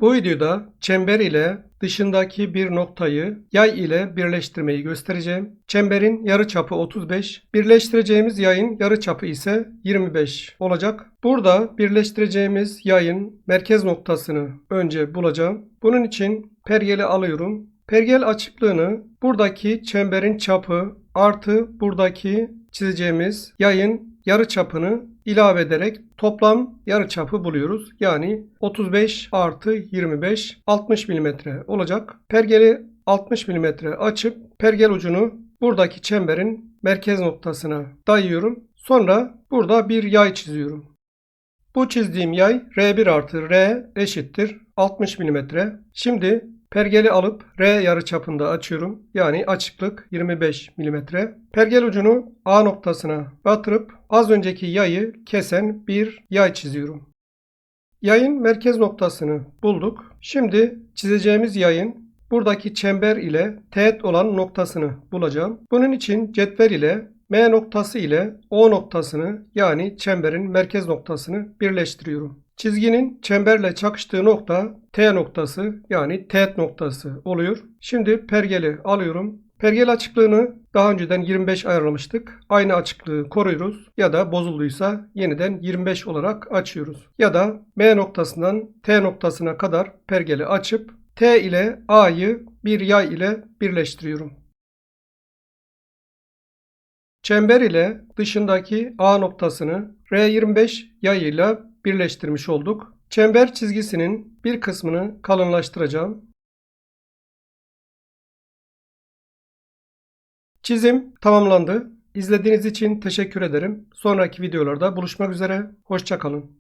Bu videoda çember ile dışındaki bir noktayı yay ile birleştirmeyi göstereceğim. Çemberin yarıçapı 35, birleştireceğimiz yayın yarıçapı ise 25 olacak. Burada birleştireceğimiz yayın merkez noktasını önce bulacağım. Bunun için pergeli alıyorum. Pergel açıklığını buradaki çemberin çapı artı buradaki çizeceğimiz yayın yarı çapını ilave ederek toplam yarı çapı buluyoruz. Yani 35 artı 25 60 mm olacak. Pergeli 60 mm açıp pergel ucunu buradaki çemberin merkez noktasına dayıyorum. Sonra burada bir yay çiziyorum. Bu çizdiğim yay R1 artı R eşittir 60 mm. Şimdi pergeli alıp R yarıçapında açıyorum. Yani açıklık 25 mm. Pergel ucunu A noktasına batırıp az önceki yayı kesen bir yay çiziyorum. Yayın merkez noktasını bulduk. Şimdi çizeceğimiz yayın buradaki çember ile teğet olan noktasını bulacağım. Bunun için cetvel ile M noktası ile O noktasını yani çemberin merkez noktasını birleştiriyorum. Çizginin çemberle çakıştığı nokta T noktası yani teğet noktası oluyor. Şimdi pergeli alıyorum. Pergel açıklığını daha önceden 25 ayarlamıştık. Aynı açıklığı koruyoruz ya da bozulduysa yeniden 25 olarak açıyoruz. Ya da M noktasından T noktasına kadar pergeli açıp T ile A'yı bir yay ile birleştiriyorum. Çember ile dışındaki A noktasını R25 yayıyla birleştirmiş olduk. Çember çizgisinin bir kısmını kalınlaştıracağım. Çizim tamamlandı. İzlediğiniz için teşekkür ederim. Sonraki videolarda buluşmak üzere. Hoşçakalın.